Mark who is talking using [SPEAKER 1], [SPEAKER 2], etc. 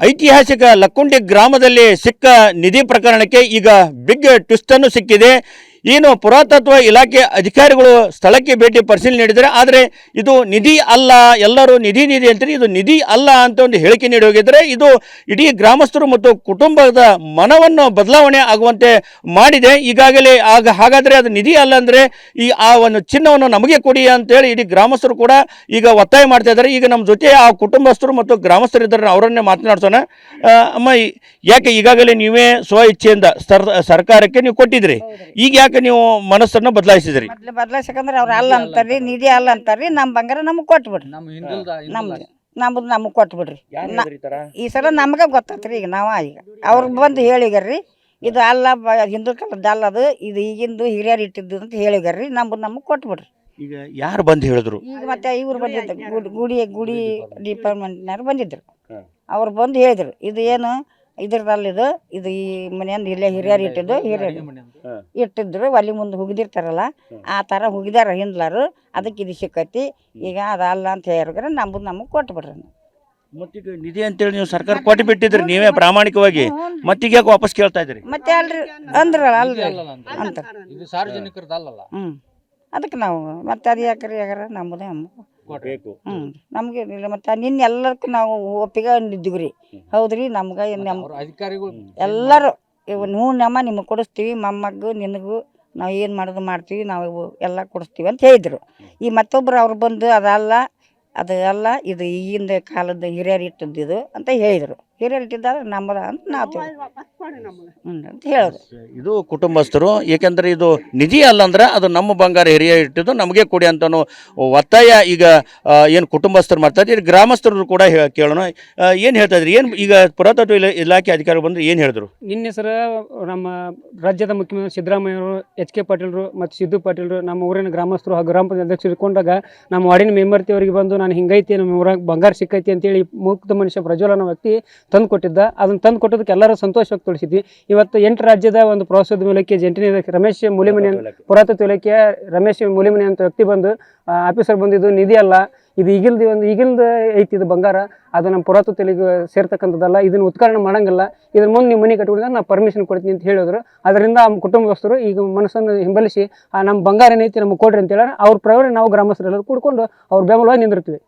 [SPEAKER 1] ಐತಿಹಾಸಿಕ ಲಕ್ಕುಂಡಿ ಗ್ರಾಮದಲ್ಲಿ ಸಿಕ್ಕ ನಿಧಿ ಪ್ರಕರಣಕ್ಕೆ ಈಗ ಬಿಗ್ ಟ್ವಿಸ್ಟ್ ಅನ್ನು ಸಿಕ್ಕಿದೆ. ಏನು ಪುರಾತತ್ವ ಇಲಾಖೆ ಅಧಿಕಾರಿಗಳು ಸ್ಥಳಕ್ಕೆ ಭೇಟಿ ಪರಿಶೀಲನೆ ನೀಡಿದರೆ ಆದರೆ ಇದು ನಿಧಿ ಅಲ್ಲ ಎಲ್ಲರೂ ನಿಧಿ ನಿಧಿ ಅಂತೀರಿ ಇದು ನಿಧಿ ಅಲ್ಲ ಅಂತ ಒಂದು ಹೇಳಿಕೆ ನೀಡಿ ಹೋಗಿದ್ದರೆ. ಇದು ಇಡೀ ಗ್ರಾಮಸ್ಥರು ಮತ್ತು ಕುಟುಂಬದ ಮನವನ್ನು ಬದಲಾವಣೆ ಆಗುವಂತೆ ಮಾಡಿದೆ. ಈಗಾಗಲೇ ಆಗ ಹಾಗಾದರೆ ಅದು ನಿಧಿ ಅಲ್ಲ ಅಂದರೆ ಈ ಆ ಒಂದು ಚಿನ್ನವನ್ನು ನಮಗೆ ಕೊಡಿ ಅಂತೇಳಿ ಇಡೀ ಗ್ರಾಮಸ್ಥರು ಕೂಡ ಈಗ ಒತ್ತಾಯ ಮಾಡ್ತಾ ಇದ್ದಾರೆ. ಈಗ ನಮ್ಮ ಜೊತೆ ಆ ಕುಟುಂಬಸ್ಥರು ಮತ್ತು ಗ್ರಾಮಸ್ಥರು ಇದ್ದಾರೆ ಅವರನ್ನೇ ಮಾತನಾಡ್ಸೋಣ. ಅಮ್ಮ ಯಾಕೆ ಈಗಾಗಲೇ ನೀವೇ ಸ್ವ ಇಚ್ಛೆಯಿಂದ ಸರ್ ಸರ್ಕಾರಕ್ಕೆ ನೀವು ಕೊಟ್ಟಿದ್ರಿ ಈಗ ಯಾಕೆ ನೀವು ಮನಸ್ಸನ್ನು ಬದಲಾಯಿಸಿದ್ರಿ.
[SPEAKER 2] ಮೊದ್ಲು ಬದಲಾಯಿಸಕಂದ್ರೆ ಅವ್ರು ಅಲ್ಲ ಅಂತಾರ್ರಿ ನಿಧಿ ಅಲ್ಲ ಅಂತಾರ್ರಿ ನಮ್ಮ ಬಂಗಾರ ನಮಗೆ ಕೊಟ್ಬಿಡ್ರಿ.
[SPEAKER 3] ನಮ್ಮ ಹಿಂದುಲ್ದ
[SPEAKER 2] ನಮ್ದು ನಮ್ದು ನಮಗೆ ಕೊಟ್ಬಿಡ್ರಿ. ನ- ಈ ಸಲ ನಮ್ಗೆ ಗೊತ್ತಾತ್ರಿ ಈಗ ನಾವ ಈಗ. ಅವ್ರು ಬಂದು ಹೇಳಿಗಾರ್ರಿ ಇದು ಅಲ್ಲ ಬ ಹಿಂದೂ ಕಾಲದ ಅಲ್ಲ ಅದು ಇದು ಈಗಿಂದು ಹಿರಿಯರು ಇಟ್ಟಿದ್ದು ಅಂತ ಹೇಳಿಗರ್ರಿ ನಮ್ದು ನಮಗೆ ಕೊಟ್ಬಿಡ್ರಿ.
[SPEAKER 1] ಈಗ ಯಾರು ಬಂದು ಹೇಳಿದ್ರು?
[SPEAKER 2] ಈಗ ಮತ್ತೆ ಇವ್ರು ಬಂದಿದ್ದ ಗುಡಿ ಗುಡಿ ಗುಡಿ ಡಿಪಾರ್ಟ್ಮೆಂಟ್ನವ್ರು ಬಂದಿದ್ರು. ಅವ್ರು ಬಂದು ಹೇಳಿದ್ರು ಇದು ಏನು ಇದ್ರದಲ್ಲ ಇದು ಇದು ಈ ಮನೆಯಿಂದ ಇಲ್ಲೇ ಹಿರಿಯರು ಇಟ್ಟಿದ್ದು ಹಿರಿಯರು ಇಟ್ಟಿದ್ರು ಒಲೆ ಮುಂದೆ ಹುಗಿದಿರ್ತಾರಲ್ಲ ಆ ಥರ ಹುಗಿದಾರ ಹಿಂದ್ಲಾರು ಅದಕ್ಕೆ ಇದು ಸಿಕ್ಕತಿ. ಈಗ ಅದಲ್ಲ ಅಂತ ಹೇಳಿದ್ರೆ ನಮ್ಮದು ನಮಗೆ ಕೊಟ್ಬಿಡ್ರಿ
[SPEAKER 1] ಮತ್ತೀಗ ನಿಧಿ ಅಂತೇಳಿ ನೀವು ಸರ್ಕಾರ ಕೊಟ್ಟು ಬಿಟ್ಟಿದ್ರಿ ನೀವೇ ಪ್ರಾಮಾಣಿಕವಾಗಿ ಮತ್ತೀಗ ಯಾಕೆ ವಾಪಸ್ ಕೇಳ್ತಾ ಇದ್ರಿ
[SPEAKER 2] ಮತ್ತೆ ಅಲ್ರಿ ಅಂದ್ರಲ್ಲ ಅಲ್ರಿ. ಅಂತ.
[SPEAKER 3] ಇದು ಸಾರ್ವಜನಿಕರದಲ್ಲ
[SPEAKER 2] ಹ್ಞೂ ಅದಕ್ಕೆ ನಾವು ಮತ್ತೆ ಅದು ಯಾಕ್ರಿ ಯಾಕಾರ ನಮ್ಮದೇ
[SPEAKER 1] ಬೇಕು.
[SPEAKER 2] ಹ್ಞೂ ನಮಗೆ ಮತ್ತು ನಿನ್ನೆ ಎಲ್ಲದಕ್ಕೂ ನಾವು ಒಪ್ಪಿಗೆ ನಿದ್ದೀವಿ ರೀ. ಹೌದ್ರಿ? ನಮ್ಗೆ
[SPEAKER 3] ಅಧಿಕಾರಿಗಳು
[SPEAKER 2] ಎಲ್ಲರೂ ಇವು ನೀವು ನಮ್ಮ ನಿಮಗೆ ಕೊಡಿಸ್ತೀವಿ ಮೊಮ್ಮಗು ನಿನಗೂ ನಾವು ಏನು ಮಾಡೋದು ಮಾಡ್ತೀವಿ ನಾವು ಇವು ಎಲ್ಲ ಕೊಡಿಸ್ತೀವಿ ಅಂತ ಹೇಳಿದ್ರು. ಈ ಮತ್ತೊಬ್ಬರು ಅವ್ರು ಬಂದು ಅದಲ್ಲ ಅದು ಅಲ್ಲ ಇದು ಈಗಿಂದ ಕಾಲದ ಹಿರಿಯರು ಇಟ್ಟದ್ದು ಇದು ಅಂತ ಹೇಳಿದರು. ಹಿರಿಯರು ಇಟ್ಟಿದ್ದಾರೆ ನಮ್ಮದ ಅಂತ ನಾವು ಅಂತ ಹೇಳಿದ್ರು
[SPEAKER 1] ಇದು ಕುಟುಂಬಸ್ಥರು ಏಕೆಂದರೆ ಇದು ನಿಧಿ ಅಲ್ಲ ಅಂದ್ರೆ ಅದು ನಮ್ಮ ಬಂಗಾರ ಹಿರಿಯ ಇಟ್ಟಿದ್ದು ನಮಗೆ ಕೊಡಿ ಅಂತನೋ ಒತ್ತಾಯ ಈಗ ಏನು ಕುಟುಂಬಸ್ಥರು ಮಾಡ್ತಾ ಇದ್ರು ಗ್ರಾಮಸ್ಥರು ಕೂಡ ಹೇ- ಕೇಳೋಣ. ಏನು ಹೇಳ್ತಾ ಇದ್ರಿ? ಏನು ಈಗ ಪುರಾತತ್ವ ಇಲಾ- ಇಲಾಖೆ ಅಧಿಕಾರಿ ಬಂದು ಏನು ಹೇಳಿದ್ರು?
[SPEAKER 4] ನಿನ್ನೆ ಸರ ನಮ್ಮ ರಾಜ್ಯದ ಮುಖ್ಯಮಂತ್ರಿ ಸಿದ್ದರಾಮಯ್ಯವರು ಎಚ್ ಕೆ ಪಾಟೀಲ್ರು ಮತ್ತು ಸಿದ್ದು ಪಾಟೀಲ್ರು ನಮ್ಮ ಊರಿನ ಗ್ರಾಮಸ್ಥರು ಹಾಗೂ ಗ್ರಾಮ ಪಂಚಾಯತ್ ಅಧ್ಯಕ್ಷರು ಇಟ್ಕೊಂಡಾಗ ನಮ್ಮ ವಾರ್ಡಿನ ಮೆಂಬರ್ತಿ ಅವರಿಗೆ ಬಂದು ನಾನು ಹಿಂಗೈತಿ ನಮ್ಮ ಊರಾಗ ಬಂಗಾರ ಸಿಕ್ಕೈತಿ ಅಂತೇಳಿ ಮುಕ್ತ ಮನುಷ್ಯ ಪ್ರಜ್ವಲನ ವ್ಯಕ್ತಿ ತಂದು ಕೊಟ್ಟಿದ್ದ ಅದನ್ನು ತಂದು ಕೊಟ್ಟದಕ್ಕೆ ಎಲ್ಲರೂ ಸಂತೋಷ ವ್ಯಕ್ತಪಡಿಸಿದ್ವಿ ಇವತ್ತು ಎಂಟು ರಾಜ್ಯದ ಒಂದು ಪ್ರವಾಸೋದ್ಯಮ ಇಲಾಖೆ ಜಂಟಿ ರಮೇಶ್ ಮೂಲಿಮನಿ ಪುರಾತತ್ವ ಇಲಾಖೆಯ ರಮೇಶ್ ಮೂಲಿಮನಿ ಅಂತ ವ್ಯಕ್ತಿ ಬಂದು ಆಫೀಸರ್ ಬಂದಿದ್ದು ನಿಧಿ ಅಲ್ಲ. ಇದು ಈಗಿಲ್ದು ಒಂದು ಈಗಿಲ್ದ ಐತಿ ಇದು ಬಂಗಾರ. ಅದು ನಮ್ಮ ಪುರಾತತ್ವ ಇಲಾಖೆ ಸೇರ್ತಕ್ಕಂಥದ್ದಲ್ಲ. ಇದನ್ನು ಉತ್ಕರಣ ಮಾಡೋಂಗಿಲ್ಲ. ಇದ್ರ ಮುಂದೆ ನೀವು ಮನೆ ಕಟ್ಕೊಂಡ್ರೆ ನಾನು ಪರ್ಮಿಷನ್ ಕೊಡ್ತೀನಿ ಅಂತ ಹೇಳಿದ್ರು. ಅದರಿಂದ ನಮ್ಮ ಕುಟುಂಬಸ್ಥರು ಈಗ ಮನಸ್ಸನ್ನು ಹಿಂಬಲಿಸಿ ನಮ್ಮ ಬಂಗಾರ ಏನೈತಿ ನಮ್ಗೆ ಕೊಡ್ರಿ ಅಂತ ಹೇಳಿದ್ರೆ ಅವ್ರ ಪ್ರಕಾರ ನಾವು ಗ್ರಾಮಸ್ಥರೆಲ್ಲರೂ ಕೂಡ್ಕೊಂಡು ಅವ್ರ ಬೆಂಬಲವಾಗಿ ನಿಂದಿರ್ತೀವಿ.